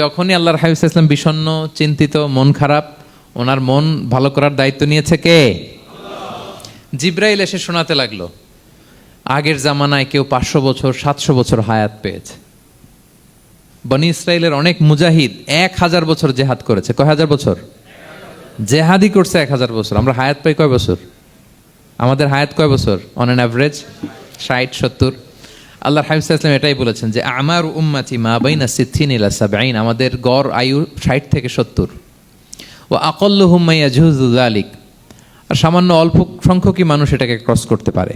যখনই আল্লাহর হাবিব ইসলাম বিষণ্ণ, চিন্তিত, মন খারাপ, ওনার মন ভালো করার দায়িত্ব নিয়েছে কে? জিব্রাইল এসে শোনাতে লাগল, আগের জামানায় কেউ পাঁচশো বছর, সাতশো বছর হায়াত পেয়েছে। বনি ইসরায়েলের অনেক মুজাহিদ এক হাজার বছর জেহাদ করেছে। কয় হাজার বছর? জেহাদি করছে এক হাজার বছর। আমরা হায়াত পাই কয় বছর? আমাদের হায়াত কয় বছর? অন অ্যান অ্যাভারেজ ষাট, সত্তর। আল্লাহ হাবিব ইসলাম এটাই বলেছেন যে, আমার উম্মাতি মা বাইনা সিদ্ধিন ইলা সাবাইন আমাদের গড় আয়ু ষাট থেকে সত্তর। ও আকল্ল হুম্মাইয়া জুহুজুল আলিক আর সামান্য অল্প সংখ্যকই মানুষ এটাকে ক্রস করতে পারে।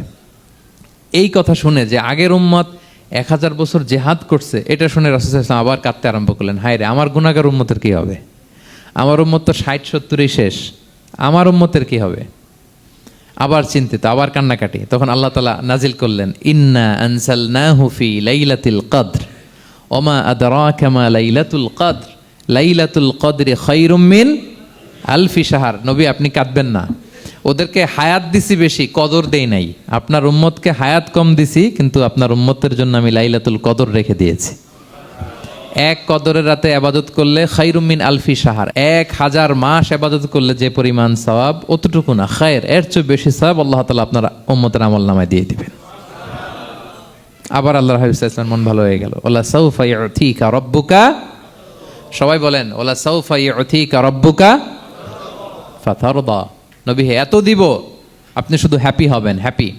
এই কথা শুনে যে, আগের উম্মত এক হাজার বছর জেহাদ করছে, এটা শুনে রাসুল ইসলাম আবার কাঁদতে আরম্ভ করলেন। হায় রে, আমার গুণাগার উম্মতের কী হবে? আমার উম্মত তো ষাট, সত্তরই শেষ। আমার উম্মতের কী হবে? আবার চিন্তিত, আবার কান্নাকাটি। তখন আল্লাহ তালা নাজিল করলেন, ইন্না আনসাল না হুফি লাইলাতুল কদ্র, ওমা আদরা কামা লাইলাতুল কদ্র, লাইলাতুল কদরে খৈরুম মিন আলফি সাহার নবী, আপনি কাঁদবেন না। ওদেরকে হায়াত দিছি বেশি, কদর দেই নাই। আপনার উম্মতকে হায়াত কম দিছি, কিন্তু আপনার উম্মতের জন্য আমি লাইলাতুল কদর রেখে দিয়েছি। এক কদরের রাতে আবাদত করলে খাইরুমিন আলফি সাহার এক হাজার মাস আবাদত করলে যে পরিমাণ সওয়াব, অতটুকু না, খায়ের। এর চেয়ে বেশি সওয়াব আল্লাহ তালা আপনার উম্মতের আমল নামায় দিয়ে দিবেন। আবার আল্লাহ হাবিবাম মন ভালো হয়ে গেল। ওলা সৌফাই অথিকা রব্বুকা? সবাই বলেন, ওলা সৌফাই অথিকা রব্বুকা ফাথারদা নবী হে, এত দিব, আপনি শুধু হ্যাপি হবেন হ্যাপি